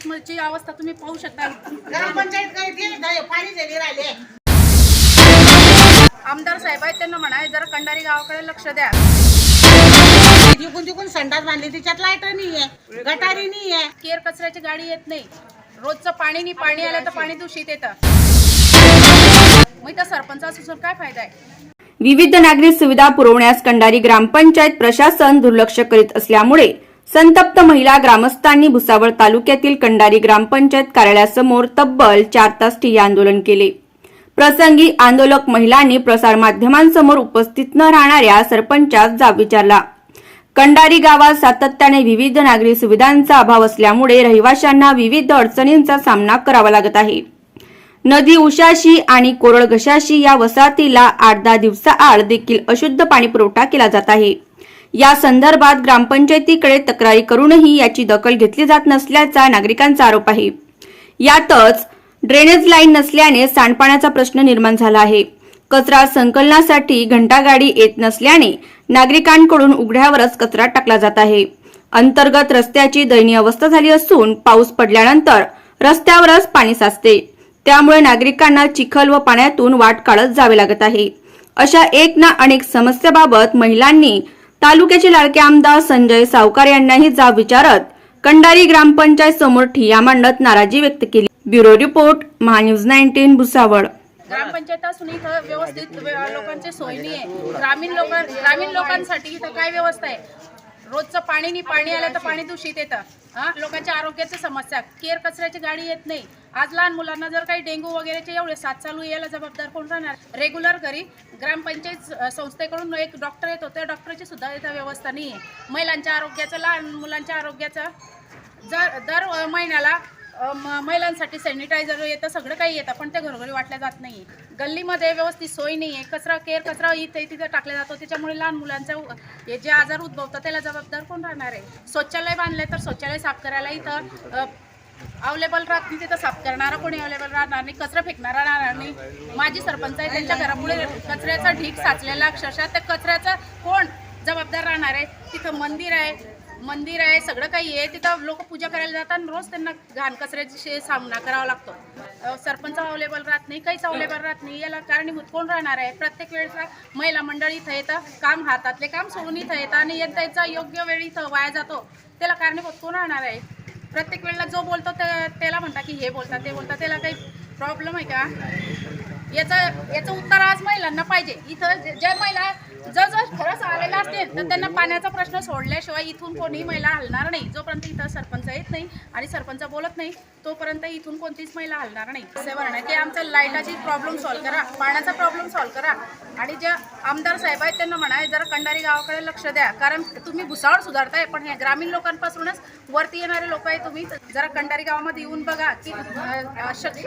ग्रामपंचायत ची अवस्था तुम्ही पाहू शकता. ग्रामपंचायत काही ते नाही, पाणी झाले राहिले आमदार साहेब आहेत त्यांना म्हणा जरा कंडारी गावाकडे लक्ष द्या. जिकून जिकून संडास बांधली तिच्यात लाइट नाहीये गटारी नाहीये. केर कचऱ्याची गाडी येत नाही. रोजचं पाणी नाही पाणी आलं तर पाणी दूषित येतं. मग त्या सरपंच असून काय फायदा आहे? विविध नागरी सुविधा पुरवण्यास कंडारी ग्रामपंचायत प्रशासन दुर्लक्ष करीत असल्यामुळे संतप्त महिला ग्रामस्थांनी भुसावळ तालुक्यातील कंडारी ग्रामपंचायत कार्यालयासमोर तब्बल चार तास ठिय्या आंदोलन केले. प्रसंगी आंदोलक महिलांनी प्रसारमाध्यमांसमोर उपस्थित न राहणाऱ्या सरपंचास जाब विचारला. कंडारी गावात सातत्याने विविध नागरी सुविधांचा अभाव असल्यामुळे रहिवाशांना विविध अडचणींचा सामना करावा लागत आहे. नदी उशाशी आणि कोरळ घशाशी या वसाहतीला आठ दहा दिवसाआड देखील अशुद्ध पाणी पुरवठा केला जात आहे. या संदर्भात ग्रामपंचायतीकडे तक्रारी करूनही याची दखल घेतली जात नसल्याचा नागरिकांचा आरोप आहे. यातच ड्रेनेज लाईन नसल्याने सांडपाण्याचा प्रश्न निर्माण झाला आहे. कचरा संकलनासाठी घंटागाडी येत नसल्याने नागरिकांकडून उघड्यावरच कचरा टाकला जात आहे. अंतर्गत रस्त्याची दयनीय अवस्था झाली असून पाऊस पडल्यानंतर रस्त्यावरच पाणी साचते. त्यामुळे नागरिकांना चिखल व पाण्यातून वाट काढत जावे लागत आहे. अशा एक ना अनेक समस्याबाबत महिलांनी तालुक्याचे लाडके आमदार संजय सावकार यांनाही जाब विचारत कंडारी ग्रामपंचायत समोर ठिया मांडत नाराजी व्यक्त केली. Bureau report Mahanews nineteen Bhusawal. ग्रामपंचायत असून इथं व्यवस्थित लोकांचे लोकांची सोय आहे ग्रामीण लोक ग्रामीण लोकांसाठी इथं काय व्यवस्था आहे? रोजचं पाणी नाही पाणी आलं तर पाणी दूषित येतं. हा? लोकांच्या आरोग्याच्या समस्या. केर कचऱ्याची गाडी येत नाही. आज लहान मुलांना जर काही डेंग्यू वगैरेचे एवढे साथ चालू यायला जबाबदार कोण राहणार? रेग्युलर घरी ग्रामपंचायत संस्थेकडून एक डॉक्टर येत होते. डॉक्टरची सुद्धा इथं व्यवस्था नाही आहे महिलांच्या आरोग्याचं लहान मुलांच्या आरोग्याचं जर दर महिन्याला म- महिलांसाठी सॅनिटायझर येतं सगळं काही येतं पण ते घरोघरी वाटल्या जात नाही गल्लीमध्ये व्यवस्थित सोय नाही आहे कचरा केर कचरा इथे तिथे टाकला जातो. त्याच्यामुळे लहान मुलांचा हे जे आजार उद्भवतात त्याला जबाबदार कोण राहणार आहे? शौचालय बांधले तर शौचालय साफ करायला इथं अवेलेबल राहत नाही तिथं साफ करणारा कोणी अवेलेबल राहणार नाही. कचरा फेकणारा राहणार नाही. माझी सरपंच आहे त्यांच्या घरापुढे कचऱ्याचा ढीक साचलेला अक्षरशः. त्या कचऱ्याचा कोण जबाबदार राहणार आहे? तिथं मंदिर आहे. मंदिर आहे सगळं काही आहे. तिथं लोक पूजा करायला जातात रोज त्यांना घाण कचऱ्याची सामना करावा लागतो. सरपंच अवेलेबल राहत नाही काहीच अवेलेबल राहत नाही. याला कारणीभूत कोण राहणार आहे? प्रत्येक वेळेस महिला मंडळ इथं येतं काम हातातले काम सोडून इथं येतं आणि त्यांचा योग्य वेळ इथं वाया जातो. त्याला कारणीभूत कोण राहणार आहे? प्रत्येक वेळेला जो बोलतो त्याला म्हणता की हे बोलतात ते बोलतात. त्याला काही प्रॉब्लेम आहे का? याचं याचं उत्तर आज महिलांना पाहिजे. इथं ज्या महिला जर जर खरंच आलेल्या असतील तर त्यांना पाण्याचा प्रश्न सोडल्याशिवाय इथून कोणीही महिला हलणार नाही. जोपर्यंत इथं सरपंच येत नाही आणि सरपंच बोलत नाही तोपर्यंत इथून कोणतीच महिला हलणार नाही. असे म्हणणं की आमच्या लाईटाची प्रॉब्लेम सॉल्व्ह करा पाण्याचा प्रॉब्लेम सॉल्व्ह करा. आणि जे आमदार साहेब आहेत त्यांना म्हणा जरा कंडारी गावाकडे लक्ष द्या. कारण तुम्ही भुसावळ सुधारताय पण हे ग्रामीण लोकांपासूनच वरती येणारे लोक आहे तुम्ही जरा कंडारी गावामध्ये येऊन बघा की अशक्ष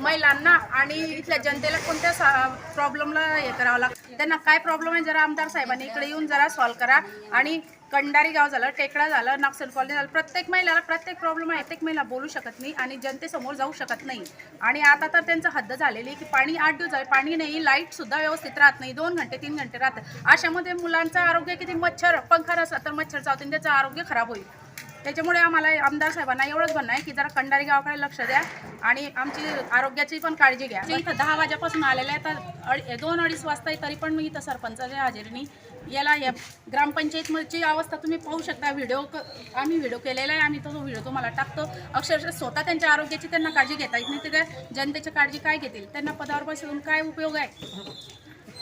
महिलांना आणि इथल्या जनतेला कोणत्या प्रॉब्लेमला हे करावं लागतं? त्यांना काय प्रॉब्लेम आहे? जरा आमदार साहेबांनी इकडे येऊन जरा सॉल्व्ह करा. आणि कंडारी गाव झालं टेकडा झालं नागसर कॉलनी झालं प्रत्येक महिलाला प्रत्येक प्रॉब्लेम आहे. प्रत्येक महिला बोलू शकत नाही आणि जनतेसमोर जाऊ शकत नाही. आणि आता तर त्यांचं हद्द झालेली की पाणी आठ दिवस झाले पाणी नाही लाईटसुद्धा व्यवस्थित राहत नाही. दोन घंटे तीन घंटे राहतं. अशामध्ये मुलांचं आरोग्य किती मच्छर पंखा नसला तर मच्छर चावतील त्याचं आरोग्य खराब होईल. त्याच्यामुळे आम्हाला आमदार साहेबांना एवढंच म्हणणं आहे की जरा कंडारी गावाकडे लक्ष द्या. आणि आमची आरोग्याची पण काळजी घ्या. इथं दहा वाजेपासून आलेले आहे तर अडी दोन अडीच वाजता आहे तरी पण मी इथं सरपंचाच्या हजेरीनी याला या ग्रामपंचायतची अवस्था तुम्ही पाहू शकता. व्हिडिओ आम्ही व्हिडिओ केलेला आहे. आम्ही तो व्हिडिओ तुम्हाला टाकतो. अक्षरशः स्वतः त्यांच्या आरोग्याची त्यांना काळजी घेता येत नाही. तिथे जनतेची काळजी काय घेतील? त्यांना पदावर बसून काय उपयोग आहे?